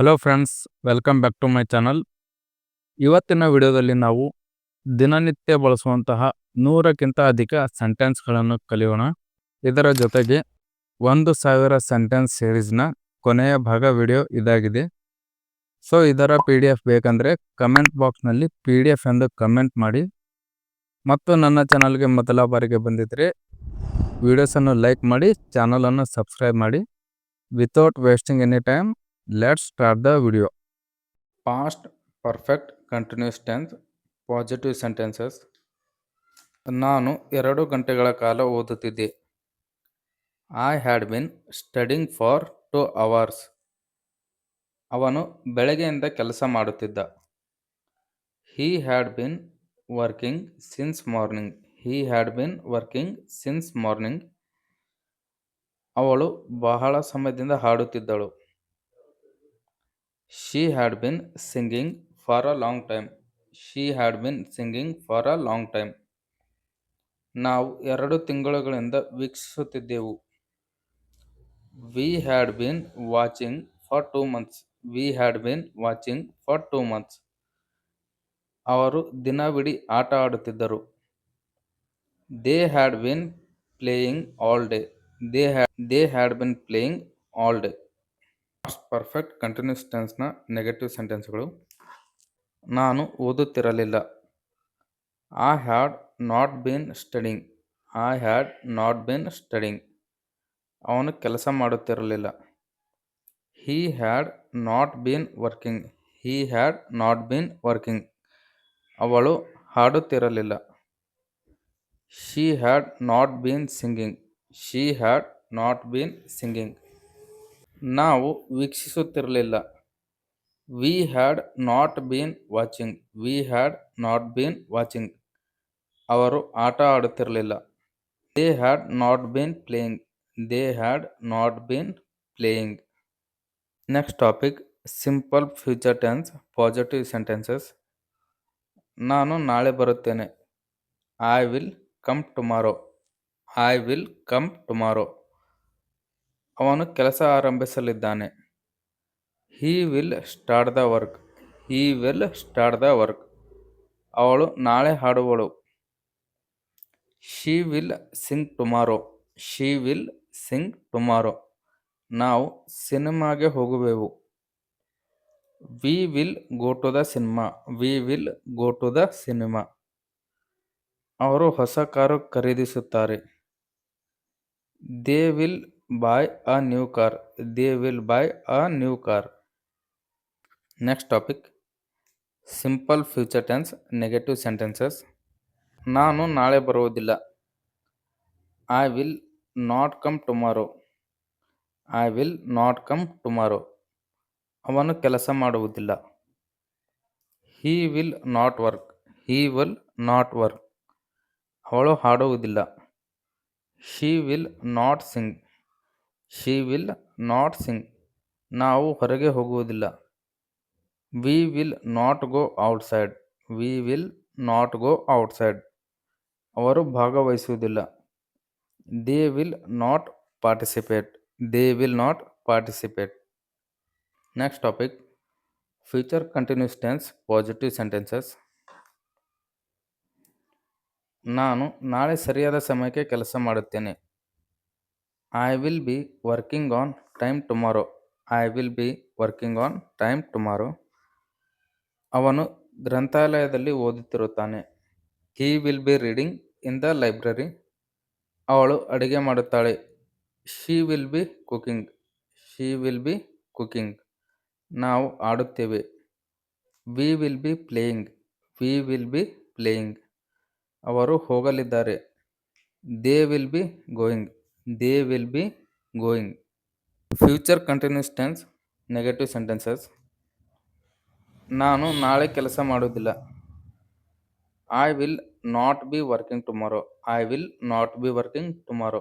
Hello friends welcome back to my channel ಇವತ್ತಿನ ವಿಡಿಯೋದಲ್ಲಿ ನಾವು ದಿನನಿತ್ಯ ಬಳಸುವಂತಹ ನೂರಕ್ಕಿಂತ ಅಧಿಕ ಸೆಂಟೆನ್ಸ್ಗಳನ್ನು ಕಲಿಯೋಣ. ಇದರ ಜೊತೆಗೆ ಒಂದು ಸಾವಿರ ಸೆಂಟೆನ್ಸ್ ಸೀರೀಸ್ನ ಕೊನೆಯ ಭಾಗ ವಿಡಿಯೋ ಇದಾಗಿದೆ. ಸೊ ಇದರ ಪಿ ಡಿ ಎಫ್ ಬೇಕಂದರೆ ಕಮೆಂಟ್ ಬಾಕ್ಸ್ನಲ್ಲಿ ಪಿ ಡಿ ಎಫ್ ಎಂದು ಕಮೆಂಟ್ ಮಾಡಿ. ಮತ್ತು ನನ್ನ ಚಾನಲ್ಗೆ ಮೊದಲ ಬಾರಿಗೆ ಬಂದಿದ್ದರೆ ವಿಡಿಯೋಸನ್ನು ಲೈಕ್ ಮಾಡಿ ಚಾನಲನ್ನು ಸಬ್ಸ್ಕ್ರೈಬ್ ಮಾಡಿ. Without wasting any time let's start the video past perfect continuous tense positive sentences ನಾನು ಎರಡು ಗಂಟೆಗಳ ಕಾಲ ಓದುತ್ತಿದ್ದೆ. I had been studying for two hours ಅವನು ಬೆಳಗ್ಗೆಯಿಂದ ಕೆಲಸ ಮಾಡುತ್ತಿದ್ದ. He had been working since morning he had been working since morning ಅವಳು ಬಹಳ ಸಮಯದಿಂದ ಹಾಡುತ್ತಿದ್ದಳು. She had been singing for a long time she had been singing for a long time ನಾವು ಎರಡು ತಿಂಗಳುಗಳಿಂದ ವೀಕ್ಷಿಸುತ್ತಿದ್ದೆವು. We had been watching for two months we had been watching for two months ಅವರು ದಿನವಿಡೀ ಆಟ ಆಡುತ್ತಿದ್ದರು. They had been playing all day they had they had been playing all day past perfect continuous ಟೆನ್ಸ್ನ negative ಸೆಂಟೆನ್ಸ್ಗಳು ನಾನು ಓದುತ್ತಿರಲಿಲ್ಲ. I had not been studying I had not been studying ಅವನು ಕೆಲಸ ಮಾಡುತ್ತಿರಲಿಲ್ಲ. He had not been working he had not been working ಅವಳು ಹಾಡುತ್ತಿರಲಿಲ್ಲ. She had not been singing she had not been singing ನಾವು ವೀಕ್ಷಿಸುತ್ತಿರಲಿಲ್ಲ. We had not been watching we had not been watching ಅವರು ಆಟ ಆಡುತ್ತಿರಲಿಲ್ಲ. They had not been playing they had not been playing next topic simple future tense positive sentences ನಾನು ನಾಳೆ ಬರುತ್ತೇನೆ. I will come tomorrow I will come tomorrow ಅವನು ಕೆಲಸ ಆರಂಭಿಸಲಿದ್ದಾನೆ. He will start the work he will start the work ಅವಳು ನಾಳೆ ಹಾಡುವಳು. She will sing tomorrow she will sing tomorrow ನಾವು ಸಿನಿಮಾಗೆ ಹೋಗುವೆವು. We will go to the cinema we will go to the cinema ಅವರು ಹೊಸ car ಖರೀದಿಸುತ್ತಾರೆ. They will buy a new car they will buy a new car next topic simple future tense negative sentences ನಾನು ನಾಳೆ ಬರುವುದಿಲ್ಲ. I will not come tomorrow I will not come tomorrow ಅವನು ಕೆಲಸ ಮಾಡುವುದಿಲ್ಲ. He will not work he will not work ಅವಳು ಹಾಡುವುದಿಲ್ಲ. She will not sing she will not sing ನಾವು ಹೊರಗೆ ಹೋಗುವುದಿಲ್ಲ. We will not go outside we will not go outside ಅವರು ಭಾಗವಹಿಸುವುದಿಲ್ಲ. They will not participate they will not participate next topic future continuous tense positive sentences ನಾನು ನಾಳೆ ಸರಿಯಾದ ಸಮಯಕ್ಕೆ ಕೆಲಸ ಮಾಡುತ್ತೇನೆ. I will be working on time tomorrow I will be working on time tomorrow ಅವನು ಗ್ರಂಥಾಲಯದಲ್ಲಿ ಓದುತ್ತಿರುತ್ತಾನೆ. He will be reading in the library ಅವಳು ಅಡುಗೆ ಮಾಡುತ್ತಾಳೆ. She will be cooking she will be cooking ನಾವು ಆಡುತ್ತೇವೆ. We will be playing we will be playing ಅವರು ಹೋಗಲಿದ್ದಾರೆ. They will be going they will be going future continuous tense negative sentences ನಾನು ನಾಳೆ ಕೆಲಸ ಮಾಡುವುದಿಲ್ಲ I will not be working tomorrow I will not be working tomorrow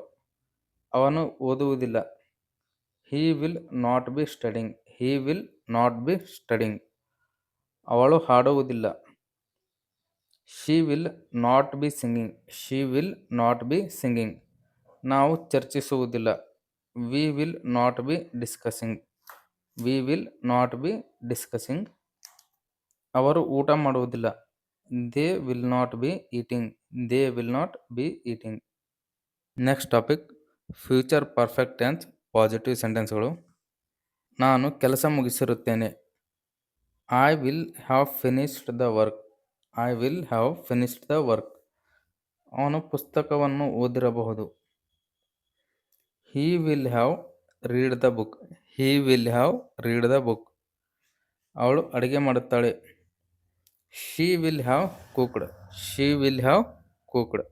ಅವನು ಓದುವುದಿಲ್ಲ. He will not be studying he will not be studying ಅವಳು ಹಾಡುವುದಿಲ್ಲ. She will not be singing she will not be singing ನಾವು ಚರ್ಚಿಸುವುದಿಲ್ಲ. We will not be discussing we will not be discussing ಅವರು ಊಟ ಮಾಡುವುದಿಲ್ಲ. They will not be eating they will not be eating next topic future perfect tense positive ಸೆಂಟೆನ್ಸ್ಗಳು ನಾನು ಕೆಲಸ ಮುಗಿಸಿರುತ್ತೇನೆ. I will have finished the work I will have finished the work ಅವನು ಪುಸ್ತಕವನ್ನು ಓದಿರಬಹುದು. He will have read the book he will have read the book ಅವಳು ಅಡುಗೆ ಮಾಡುತ್ತಾಳೆ. She will have cooked she will have cooked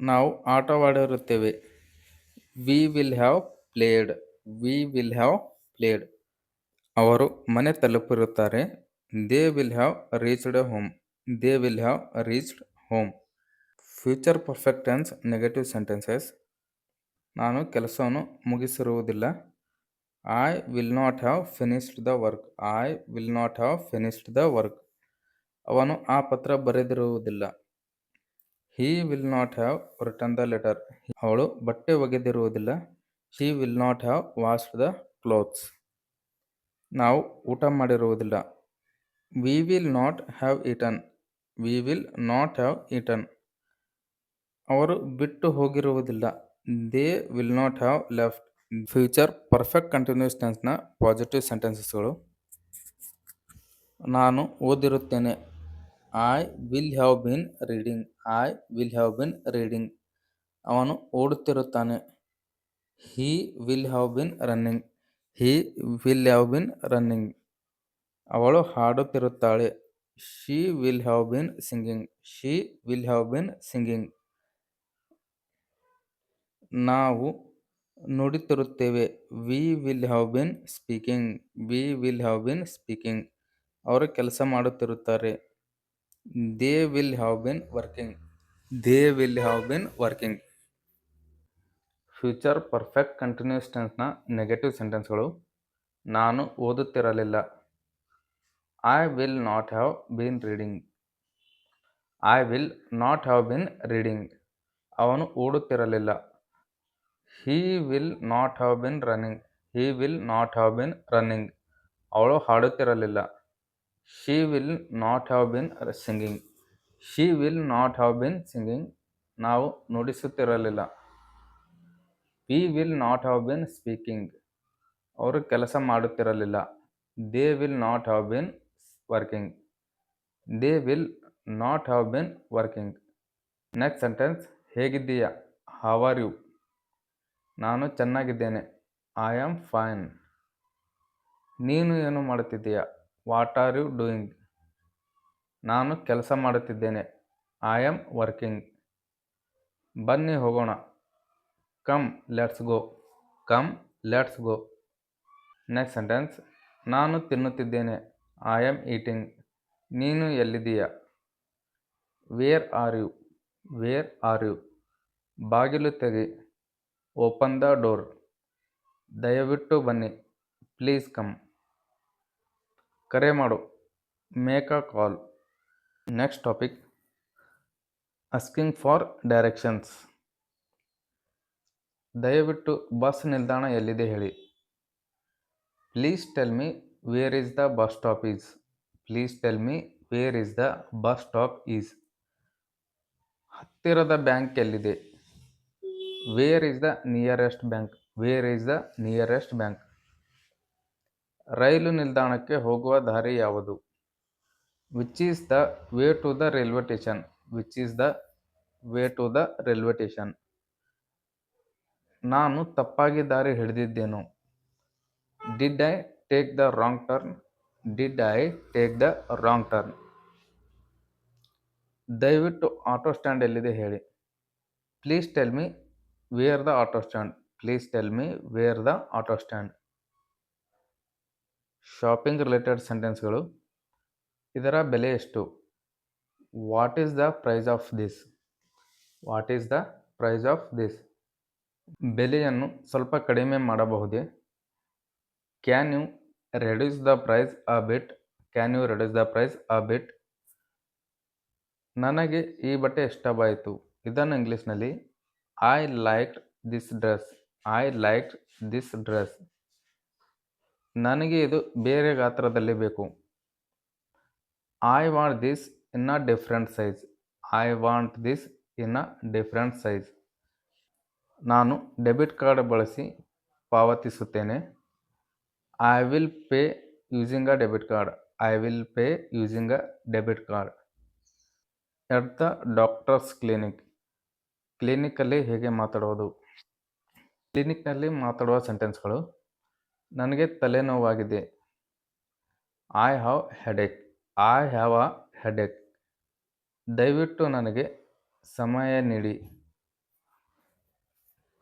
ನಾವು ಆಟವಾಡಿರುತ್ತೇವೆ. We will have played we will have played ಅವರು ಮನೆ ತಲುಪಿರುತ್ತಾರೆ. They will have reached home they will have reached home future perfect tense negative sentences ನಾನು ಕೆಲಸವನ್ನು ಮುಗಿಸಿರುವುದಿಲ್ಲ. I will not have finished the work I will not have finished the work ಅವನು ಆ ಪತ್ರ ಬರೆದಿರುವುದಿಲ್ಲ. He will not have return the letter ಅವಳು ಬಟ್ಟೆ ಒಗೆದಿರುವುದಿಲ್ಲ. He will not have washed the clothes ನಾವು ಊಟ ಮಾಡಿರುವುದಿಲ್ಲ. We will not have eaten we will not have eaten ಅವರು ಬಿಟ್ಟು ಹೋಗಿರುವುದಿಲ್ಲ. They will not have left future perfect continuous ಟೆನ್ಸ್ನ positive ಸೆಂಟೆನ್ಸಸ್ಗಳು ನಾನು ಓದಿರುತ್ತೇನೆ. I will have been reading I will have been reading ಅವನು ಓಡುತ್ತಿರುತ್ತಾನೆ. He will have been running he will have been running ಅವಳು ಹಾಡುತ್ತಿರುತ್ತಾಳೆ. She will have been singing she will have been singing ನಾವು ನುಡಿತಿರುತ್ತೇವೆ. We will have been speaking we will have been speaking ಅವರು ಕೆಲಸ ಮಾಡುತ್ತಿರುತ್ತಾರೆ. They will have been working they will have been working future perfect continuous ಟೆನ್ಸ್ನ negative ಸೆಂಟೆನ್ಸ್ಗಳು ನಾನು ಓದುತ್ತಿರಲಿಲ್ಲ. I will not have been reading I will not have been reading ಅವನು ಓಡುತ್ತಿರಲಿಲ್ಲ. He will not have been running he will not have been running ಅವಳು ಹಾಡುತ್ತಿರಲಿಲ್ಲ she will not have been singing she will not have been singing ನಾವು ನುಡಿಸುತ್ತಿರಲಿಲ್ಲ we will not have been speaking ಅವರು ಕೆಲಸ ಮಾಡುತ್ತಿರಲಿಲ್ಲ they will not have been working they will not have been working next sentence ಹೇಗಿದ್ದೀಯಾ how are you ನಾನು ಚೆನ್ನಾಗಿದ್ದೇನೆ. I am fine ನೀನು ಏನು ಮಾಡುತ್ತಿದ್ದೀಯಾ? What are you doing ನಾನು ಕೆಲಸ ಮಾಡುತ್ತಿದ್ದೇನೆ. ಐ ಆಮ್ ವರ್ಕಿಂಗ್ ಬನ್ನಿ ಹೋಗೋಣ. Come let's go come let's go next sentence ನಾನು ತಿನ್ನುತ್ತಿದ್ದೇನೆ. ಐ ಆಮ್ ಈಟಿಂಗ್ ನೀನು ಎಲ್ಲಿದ್ದೀಯಾ? Where are you where are you ಬಾಗಿಲು ತೆಗಿ. Open the door. ದಯವಿಟ್ಟು ಬನ್ನಿ. Please come. ಕರೆ ಮಾಡು. Make a call. Next topic. Asking for directions. ದಯವಿಟ್ಟು ಬಸ್ ನಿಲ್ದಾಣ ಎಲ್ಲಿದೆ ಹೇಳಿ. Please tell me where is the bus stop is. Please tell me where is the bus stop is. ಹತ್ತಿರದ bank ಎಲ್ಲಿದೆ? Where is the nearest bank where is the nearest bank ರೈಲು ನಿಲ್ದಾಣಕ್ಕೆ ಹೋಗುವ ದಾರಿ ಯಾವುದು? Which is the way to the railway station which is the way to the railway station ನಾನು ತಪ್ಪಾಗಿ ದಾರಿ ಹಿಡಿದಿದ್ದೇನು? Did I take the wrong turn did I take the wrong turn ದಯವಿಟ್ಟು auto stand ಎಲ್ಲಿದೆ ಹೇಳಿ. Please tell me where the auto stand please tell me where the auto stand shopping related ಸೆಂಟೆನ್ಸ್ಗಳು ಇದರ ಬೆಲೆ ಎಷ್ಟು? What is the price of this what is the price of this ಬೆಲೆಯನ್ನು ಸ್ವಲ್ಪ ಕಡಿಮೆ ಮಾಡಬಹುದೇ? Can you reduce the price a bit can you reduce the price a bit ನನಗೆ ಈ ಬಟ್ಟೆ ಇಷ್ಟವಾಯಿತು. ಇದನ್ನು ಇಂಗ್ಲೀಷ್ನಲ್ಲಿ I like this dress I liked this dress ನನಗೆ ಇದು ಬೇರೆ ಗಾತ್ರದಲ್ಲಿ ಬೇಕು. I want this in a different size I want this in a different size ನಾನು ಡೆಬಿಟ್ ಕಾರ್ಡ್ ಬಳಸಿ ಪಾವತಿಸುತ್ತೇನೆ. I will pay using a debit card I will pay using a debit card at the doctor's clinic ಕ್ಲಿನಿಕಲ್ಲಿ ಹೇಗೆ ಮಾತಾಡೋದು? ಕ್ಲಿನಿಕ್ನಲ್ಲಿ ಮಾತಾಡುವ ಸೆಂಟೆನ್ಸ್ಗಳು, ನನಗೆ ತಲೆನೋವಾಗಿದೆ. I have headache I have a headache ದಯವಿಟ್ಟು ನನಗೆ ಸಮಯ ನೀಡಿ.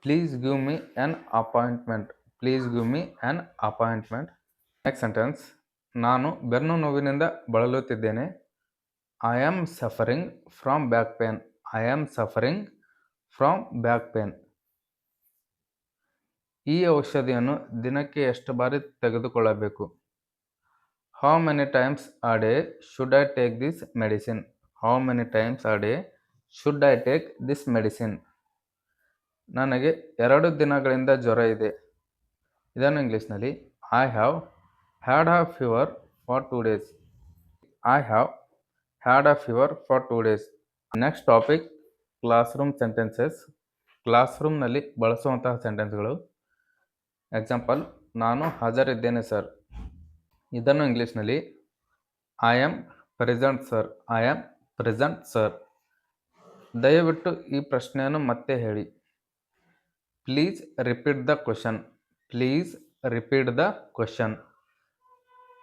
Please give me an appointment please give me an appointment next sentence ನಾನು ಬೆನ್ನು ನೋವಿನಿಂದ ಬಳಲುತ್ತಿದ್ದೇನೆ. I am suffering from back pain I am suffering from back pain ಈ ಔಷಧಿಯನ್ನು ದಿನಕ್ಕೆ ಎಷ್ಟು ಬಾರಿ ತೆಗೆದುಕೊಳ್ಳಬೇಕು? How many times a day should I take this medicine how many times a day should I take this medicine ನನಗೆ ಎರಡು ದಿನಗಳಿಂದ ಜ್ವರ ಇದೆ. ಇದನ್ನು ಇಂಗ್ಲೀಷ್ನಲ್ಲಿ I have had a fever for two days I have had a fever for two days next topic classroom sentences class ರೂಮ್ನಲ್ಲಿ ಬಳಸುವಂತಹ ಸೆಂಟೆನ್ಸ್ಗಳು ಎಕ್ಸಾಂಪಲ್ ನಾನು ಹಾಜರಿದ್ದೇನೆ ಸರ್ ಇದನ್ನು ಇಂಗ್ಲೀಷ್ನಲ್ಲಿ I am present sir I am present sir ದಯವಿಟ್ಟು ಈ ಪ್ರಶ್ನೆಯನ್ನು ಮತ್ತೆ ಹೇಳಿ. Please repeat the question please repeat the question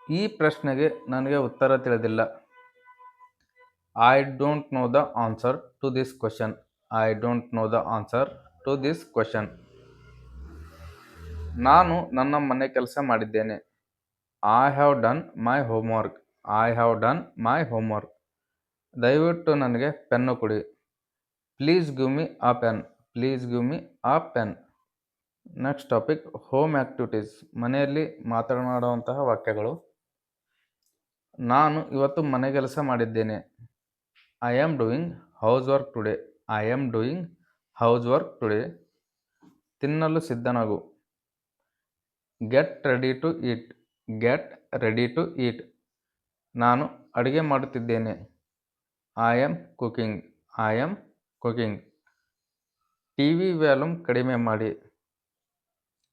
ಈ ಪ್ರಶ್ನೆಗೆ ನನಗೆ ಉತ್ತರ ತಿಳಿದಿಲ್ಲ. I don't know the answer to this question I don't know the answer to this question ನಾನು ನನ್ನ ಮನೆ ಕೆಲಸ ಮಾಡಿದ್ದೇನೆ. I have done my homework I have done my homework ದಯವಿಟ್ಟು ನನಗೆ ಪೆನ್ನು ಕೊಡಿ. Please give me a pen please give me a pen next topic home activities ಮನೆಯಲ್ಲಿ ಮಾತನಾಡುವಂತಹ ವಾಕ್ಯಗಳು. ನಾನು ಇವತ್ತು ಮನೆ ಕೆಲಸ ಮಾಡಿದ್ದೇನೆ. I am doing housework today I am doing housework today ತಿನ್ನಲು ಸಿದ್ಧನಾಗು. Get ready to eat get ready to eat ನಾನು ಅಡುಗೆ ಮಾಡುತ್ತಿದ್ದೇನೆ. I am cooking I am cooking T V volume ಕಡಿಮೆ ಮಾಡಿ.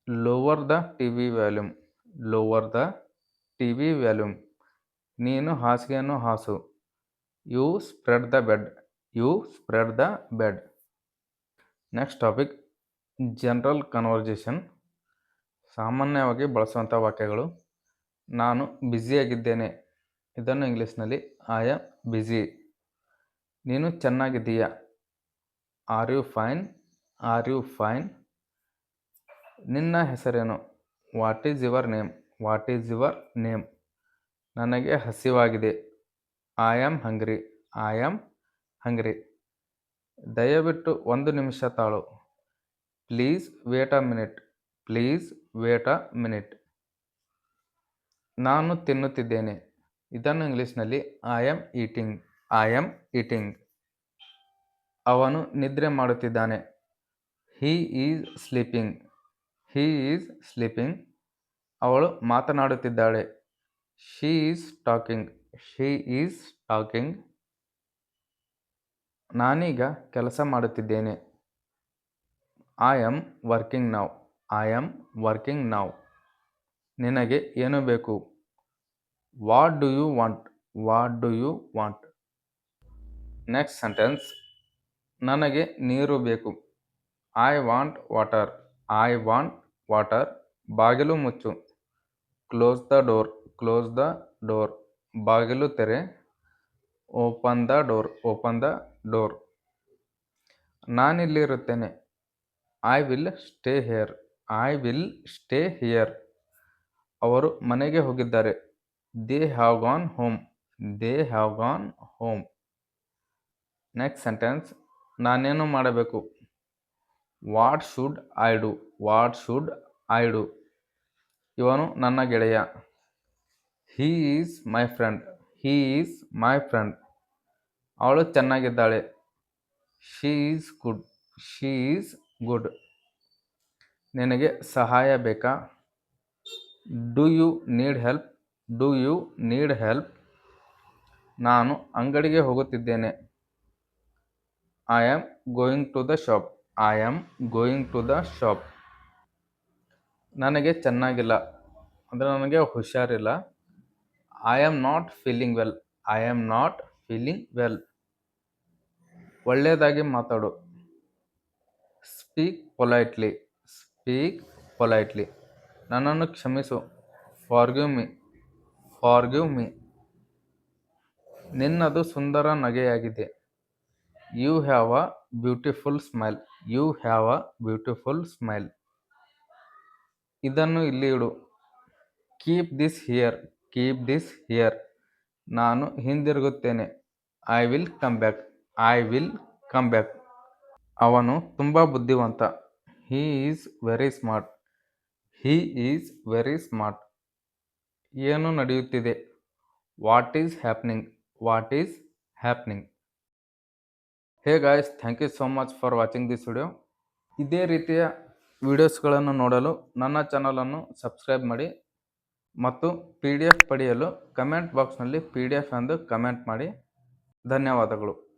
Lower the T V volume lower the T V volume ನೀನು ಹಾಸಿಗೆಯನ್ನು ಹಾಸು. You spread the bed, you spread the bed. Next topic, general conversation ಸಾಮಾನ್ಯವಾಗಿ ಬಳಸುವಂಥ ವಾಕ್ಯಗಳು. ನಾನು ಬ್ಯುಸಿಯಾಗಿದ್ದೇನೆ ಇದನ್ನು ಇಂಗ್ಲೀಷ್ನಲ್ಲಿ ಐ ಆಮ್ ಬ್ಯುಸಿ ನೀನು ಚೆನ್ನಾಗಿದ್ದೀಯಾ? Are you fine are you fine ನಿನ್ನ ಹೆಸರೇನು? What is your name what is your name ನನಗೆ ಹಸಿವಾಗಿದೆ. I am hungry I am hungry ದಯವಿಟ್ಟು ಒಂದು ನಿಮಿಷ ತಾಳು. Please wait a minute please wait a minute ನಾನು ತಿನ್ನುತ್ತಿದ್ದೇನೆ. ಇದನ್ನು ಇಂಗ್ಲೀಷ್ನಲ್ಲಿ I am eating I am eating ಅವನು ನಿದ್ರೆ ಮಾಡುತ್ತಿದ್ದಾನೆ. He is sleeping he is sleeping ಅವಳು ಮಾತನಾಡುತ್ತಿದ್ದಾಳೆ. She is talking she is talking ನಾನೀಗ ಕೆಲಸ ಮಾಡುತ್ತಿದ್ದೇನೆ. I am working now I am working now ನಿನಗೆ ಏನು ಬೇಕು? What do you want what do you want next sentence ನನಗೆ ನೀರು ಬೇಕು. I want water I want water ಬಾಗಿಲು ಮುಚ್ಚು. Close the door close the door ಬಾಗಿಲು ತೆರೆ open the door open the door. ನಾನಿಲ್ಲಿರುತ್ತೇನೆ. I will stay here I will stay here ಅವರು ಮನೆಗೆ ಹೋಗಿದ್ದಾರೆ. They have gone home they have gone home next sentence ನಾನೇನು ಮಾಡಬೇಕು? What should I do what should I do ಇವನು ನನ್ನ ಗೆಳೆಯ. He is my friend he is my friend ಅವಳು ಚೆನ್ನಾಗಿದ್ದಾಳೆ. She is good she is good ನಿನಗೆ ಸಹಾಯ ಬೇಕಾ? Do you need help do you need help ನಾನು ಅಂಗಡಿಗೆ ಹೋಗುತ್ತಿದ್ದೇನೆ. I am going to the shop I am going to the shop ನನಗೆ ಚೆನ್ನಾಗಿಲ್ಲ. ಅಂದರೆ ನನಗೆ ಹುಷಾರಿಲ್ಲ. I am not feeling well I am not feeling well ಒಳ್ಳೆಯದಾಗಿ ಮಾತಾಡು. ಸ್ಪೀಕ್ ಪೊಲೈಟ್ಲಿ ಸ್ಪೀಕ್ ಪೊಲೈಟ್ಲಿ ನನ್ನನ್ನು ಕ್ಷಮಿಸು. ಫಾರ್ಗಿವ್ ಮಿ ಫಾರ್ಗಿವ್ ಮಿ ನಿನ್ನದು ಸುಂದರ ನಗೆಯಾಗಿದೆ. You have a beautiful smile you have a beautiful smile ಇದನ್ನು ಇಲ್ಲಿ ಇಡು. Keep this here keep this here ನಾನು ಹಿಂದಿರುಗುತ್ತೇನೆ. I will come back I will come back ಅವನು ತುಂಬ ಬುದ್ಧಿವಂತ. He is very smart he is very smart ಏನು ನಡೆಯುತ್ತಿದೆ? What is happening what is happening hey guys thank you so much for watching this video ಇದೇ ರೀತಿಯ ವಿಡಿಯೋಸ್ಗಳನ್ನು ನೋಡಲು ನನ್ನ ಚಾನಲನ್ನು ಸಬ್ಸ್ಕ್ರೈಬ್ ಮಾಡಿ. ಮತ್ತು ಪಿ ಡಿ ಎಫ್ ಪಡೆಯಲು ಕಮೆಂಟ್ ಬಾಕ್ಸ್ನಲ್ಲಿ ಪಿ ಡಿ ಎಫ್ ಎಂದು ಕಮೆಂಟ್ ಮಾಡಿ. ಧನ್ಯವಾದಗಳು.